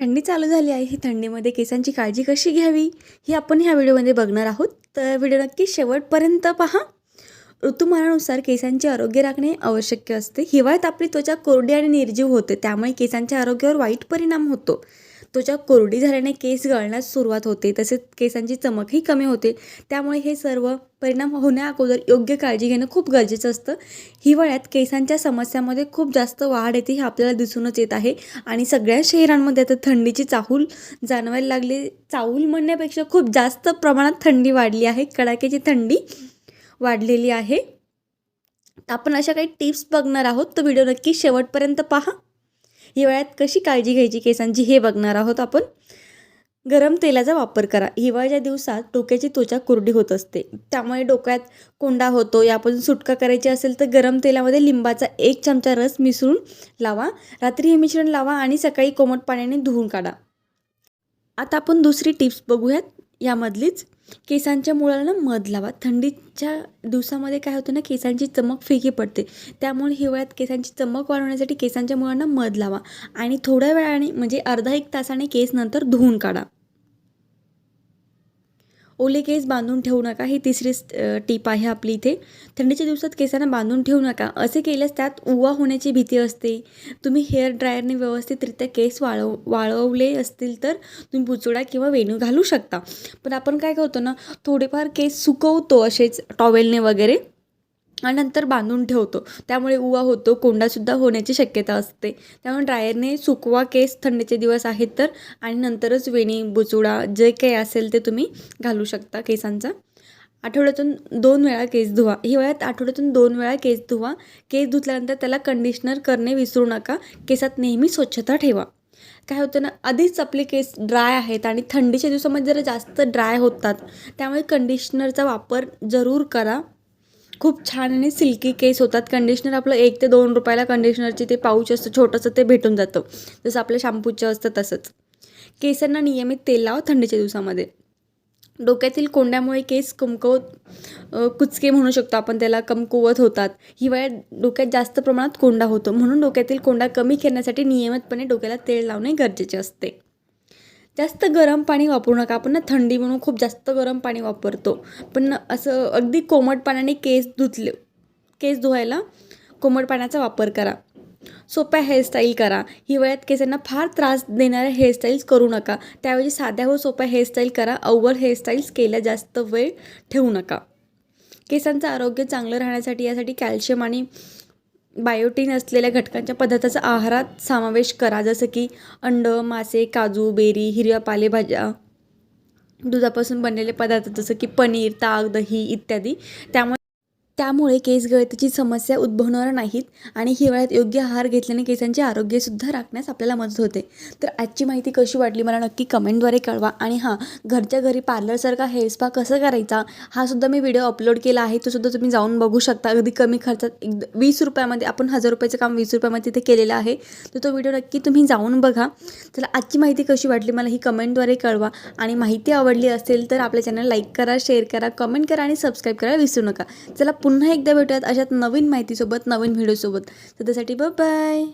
थंडी चालू झाली आहे. ही थंडीमध्ये केसांची काळजी कशी घ्यावी? ही आपण ह्या व्हिडिओमध्ये बघणार आहोत. तर व्हिडिओ नक्की शेवटपर्यंत पहा. ऋतुमानानुसार केसांचे आरोग्य राखणे आवश्यक असते. हिवाळ्यात आपली त्वचा कोरडी आणि निर्जीव होते. त्यामुळे केसांच्या आरोग्यावर वाईट परिणाम होतो. त्वचा कोरडी झाल्याने केस गळण्यास सुरुवात होते. तसेच केसांची चमकही कमी होते. त्यामुळे हे सर्व परिणाम होण्याअगोदर योग्य काळजी घेणं खूप गरजेचं असतं. हिवाळ्यात केसांच्या समस्यामध्ये खूप जास्त वाढ येते हे आपल्याला दिसूनच येत आहे. आणि सगळ्या शहरांमध्ये आता थंडीची चाहूल जाणवायला लागली. चाहूल म्हणण्यापेक्षा खूप जास्त प्रमाणात थंडी वाढली आहे. कडाक्याची थंडी वाढलेली आहे. आपण अशा काही टिप्स बघणार आहोत. तर व्हिडिओ नक्की शेवटपर्यंत पहा. हिवाळ्यात कशी काळजी घ्यायची केसांची हे बघणार आहोत आपण. गरम तेलाचा वापर करा. हिवाळ्याच्या दिवसात डोक्याची त्वचा कोरडी होत असते. त्यामुळे डोक्यात कोंडा होतो. यापासून सुटका करायची असेल तर गरम तेलामध्ये लिंबाचा एक चमचा रस मिसळून लावा. रात्री हे मिश्रण लावा आणि सकाळी कोमट पाण्याने धुवून काढा. आता आपण दुसरी टिप्स बघूयात. यामधलीच केसांच्या मुळाला मध लावा. थंडीच्या दिवसामध्ये काय होतं ना केसांची चमक फिकी पडते. त्यामुळे हिवाळ्यात केसांची चमक वाढवण्यासाठी केसांच्या मुळांना मध लावा. आणि थोड्या वेळाने म्हणजे अर्धा एक तासाने केस नंतर धुवून काढा. ओले केस बांधून ठेवू नका ही तिसरी टीप आहे आपली इथे. थंडीच्या दिवसात केसांना बांधून ठेवू नका. असे केल्यास त्यात उवा होण्याची भीती असते. तुम्ही हेअर ड्रायरने व्यवस्थितरित्या केस वाळव वाळवले असतील तर तुम्ही बुचोडा किंवा वेणू घालू शकता. पण आपण काय करतो ना थोडेफार केस सुकवतो असेच टॉवेलने वगैरे. नंतर बांधून ठेवतो. त्यामुळे उवा होतो कोंडासुद्धा होण्याची शक्यता असते. त्यामुळे ड्रायरने सुकवा केस थंडीचे दिवस आहेत तर आणि नंतरच वेणी बुचुडा जे काही असेल ते तुम्ही घालू शकता केसांचा. आठवड्यातून दोन वेळा केस धुवा. हिवाळ्यात आठवड्यातून दोन वेळा केस धुवा. केस धुतल्यानंतर त्याला कंडिशनर करणे विसरू नका. केसात नेहमी स्वच्छता ठेवा. काय होतं ना आधीच आपले केस ड्राय आहेत आणि थंडीच्या दिवसामध्ये जरा जास्त ड्राय होतात. त्यामुळे कंडिशनरचा वापर जरूर करा. खूप छान आणि सिल्की केस होतात. कंडिशनर आपलं एक ते दोन रुपयाला कंडिशनरचे ते पाऊच असतं छोटंसं ते भेटून जातं. जसं आपल्या शॅम्पूचं असतं तसंच. केसांना नियमित तेल लावा थंडीच्या दिवसामध्ये. डोक्यातील कोंड्यामुळे केस कमकवत कुचके म्हणू शकतो आपण त्याला कमकुवत होतात. हिवाळ्यात डोक्यात जास्त प्रमाणात कोंडा होतो. म्हणून डोक्यातील कोंडा कमी करण्यासाठी नियमितपणे डोक्याला तेल लावणे गरजेचे असते. जास्त गरम पाणी वापरू नका. आपण ना थंडी म्हणून खूप जास्त गरम पाणी वापरतो. पण असं अगदी कोमट पाण्याने केस धुतले केस धुवायला कोमट पाण्याचा वापर करा. सोप्या हेअरस्टाईल करा. हिवाळ्यात केसांना फार त्रास देणाऱ्या हेअरस्टाईल्स करू नका. त्याऐवजी साध्या व सोप्या हेअरस्टाईल करा. अव्वल हेअरस्टाईल्स केल्या जास्त वेळ ठेवू नका. केसांचं आरोग्य चांगलं राहण्यासाठी यासाठी कॅल्शियम आणि बायोटीन असलेल्या घटकांच्या पदार्थाचा आहारात समावेश करा. जसं की अंड मासे काजू बेरी हिरव्या पालेभाज्या दुधापासून बनलेले पदार्थ जसं की पनीर ताक दही इत्यादी. त्यामुळे त्यामुळे केस गळतीची समस्या उद्भवणार नाहीत आणि हिवाळ्यात योग्य आहार घेतल्याने केसांचे आरोग्यसुद्धा राखण्यास आपल्याला मदत होते. तर आजची माहिती कशी वाटली मला नक्की कमेंटद्वारे कळवा. आणि हां घरच्या घरी पार्लरसारखा हेअर स्पा कसा करायचा हा सुद्धा मी व्हिडिओ अपलोड केला आहे. तो सुद्धा तुम्ही जाऊन बघू शकता. अगदी कमी खर्चात एक वीस रुपयामध्ये आपण हजार रुपयाचं काम वीस रुपयामध्ये तिथे केलेलं आहे. तर तो व्हिडिओ नक्की तुम्ही जाऊन बघा. तर आजची माहिती कशी वाटली मला ही कमेंटद्वारे कळवा. आणि माहिती आवडली असेल तर आपल्या चॅनल लाईक करा शेअर करा कमेंट करा आणि सबस्क्राईब करायला विसरू नका. चला पुन्हा एकदा भेटूयात अशात नवीन माहितीसोबत नवीन व्हिडिओसोबत. तर त्यासाठी बाय